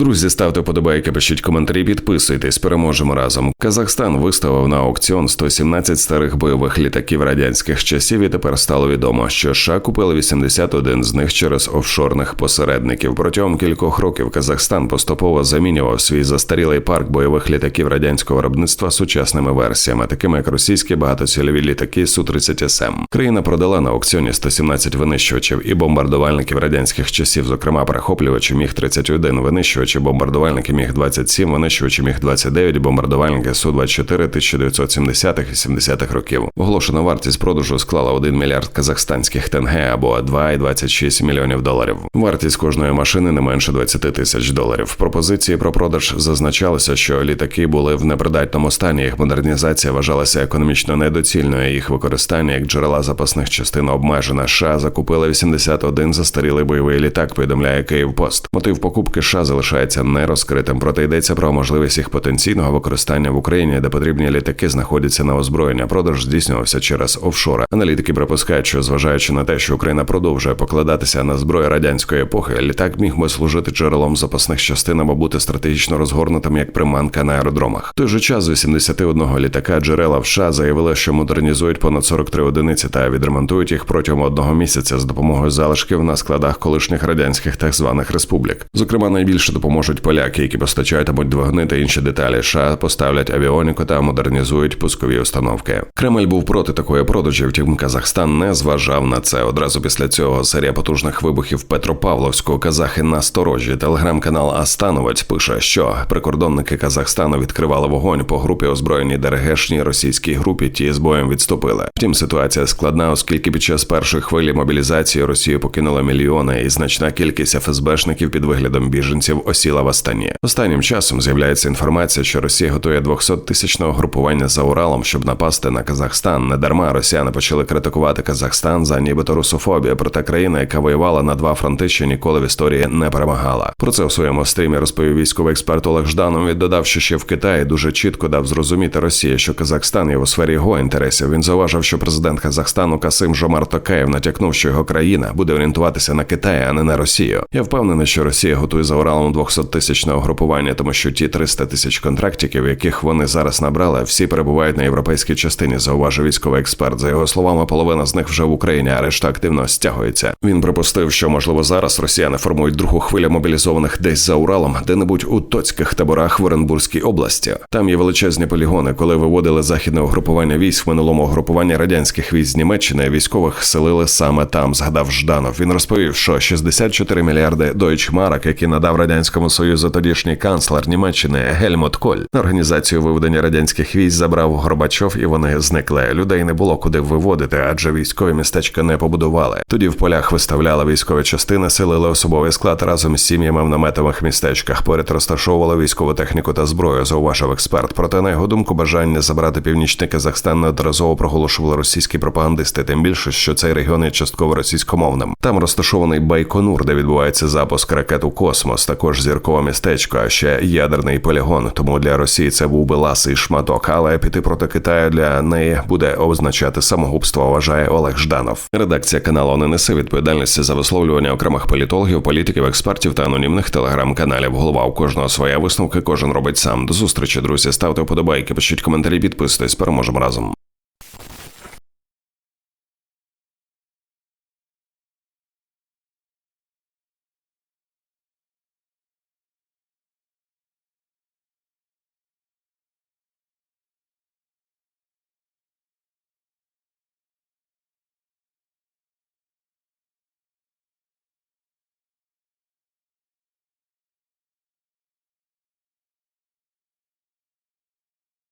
Друзі, ставте подобайки, пишіть коментарі, підписуйтесь, переможемо разом. Казахстан виставив на аукціон 117 старих бойових літаків радянських часів, і тепер стало відомо, що США купили 81 з них через офшорних посередників. Протягом кількох років Казахстан поступово замінював свій застарілий парк бойових літаків радянського виробництва сучасними версіями, такими як російські багатоцільові літаки су 30 СМ. Країна продала на аукціоні 117 винищувачів і бомбардувальників радянських часів, зокрема перехоплювачі міг 31 винищувачі бомбардувальники міг 27 винищувачі міг 29 бомбардувальники су 24 1970-х і 70-х років. Оголошена вартість продажу склала 1 мільярд казахстанських тенге або 2,26 мільйонів доларів. Вартість кожної машини не менше 20 тисяч доларів. В пропозиції про продаж зазначалося, що літаки були в непридатному стані. Їх модернізація вважалася економічно недоцільною. Їх використання як джерела запасних частин обмежена. США закупили 81 застарілий бойовий літак. Повідомляє Київпост. Мотив покупки США залишається нерозкритим. Проте йдеться про можливість їх потенційного використання в Україні, де потрібні літаки знаходяться на озброєння. Продаж здійснювався через офшори. Аналітики припускають, що зважаючи на те, що Україна продовжує покладатися на зброю радянської епохи, літак міг би служити джерелом запасних частин або бути стратегічно розгорнутим як приманка на аеродромах. Той же час з 81 літака джерела в США заявили, що модернізують понад 43 одиниці та відремонтують їх протягом одного місяця з допомогою залишків на складах колишніх радянських так званих республік. Зокрема, найбільше допоможуть поляки, які постачатимуть двигуни та інші деталі. США поставлять авіоніку та модернізують пускові установки. Кремль був проти такої продажі. Втім, Казахстан не зважав на це. Одразу після цього серія потужних вибухів в Петропавловську казахи насторожі. Телеграм-канал Астановець пише, що прикордонники Казахстану відкривали вогонь по групі озброєній ДРГшній російській групі. Ті з боєм відступили. Втім, ситуація складна, оскільки під час першої хвилі мобілізації Росію покинула мільйони, і значна кількість ФСБшників під виглядом біженців осіла в Астані. Останнім часом з'являється інформація, що Росія готує 200-тисячного групування за Уралом, щоб напасти на Казахстан. Недарма росіяни почали критикувати Казахстан за нібито русофобію. Проте країна, яка воювала на два фронти, ще ніколи в історії не перемагала. Про це у своєму стрімі розповів військовий експерт Олег Жданов. Він додав, що ще в Китаї дуже чітко дав зрозуміти Росії, що Казахстан є у сфері його інтересів. Він зауважив, що президент Казахстану Касим Жомар Токаєв натякнув, що його країна буде орієнтуватися на Китай, а не на Росію. Я впевнений, що Росія готує за Уралом 200-тисячного групування, тому що ті 300 тисяч контрактиків, яких вони зараз набрали, всі перебувають на європейській частині. Зауважив військовий експерт. За його словами, половина з них вже в Україні, а решта активно стягується. Він припустив, що можливо зараз росіяни формують другу хвилю мобілізованих десь за Уралом, де-небудь у тоцьких таборах в Оренбурзькій області. Там є величезні полігони. Коли виводили західне угрупування військ в минулому угрупування радянських військ з Німеччини, військових селили саме там. Згадав Жданов. Він розповів, що 64 мільярди дойчмарок, які надав радянському союзу тодішній канцлер Німеччини Гельмут Коль організацію виведення радянських військ забрав Горбачов, і вони зникли. Людей не було куди виводити, адже військові містечка не побудували. Тоді в полях виставляли військові частини, селили особовий склад разом з сім'ями в наметових містечках. Поряд розташовували військову техніку та зброю, зауважив експерт. Проте на його думку, бажання забрати північний Казахстан неодноразово проголошували російські пропагандисти. Тим більше, що цей регіон є частково російськомовним. Там розташований Байконур, де відбувається запуск ракет у космос. Також зіркове містечко, а ще ядерний полігон. Тому для Росії це був би ласий шматок, але піти проти Китаю для неї буде означати самогубство. Вважає Олег Жданов. Редакція каналу не несе відповідальності за висловлювання окремих політологів, політиків, експертів та анонімних телеграм-каналів. Голова у кожного своя висновки. Кожен робить сам. До зустрічі, друзі. Ставте вподобайки, пишіть коментарі, підписуйтесь. Переможемо разом.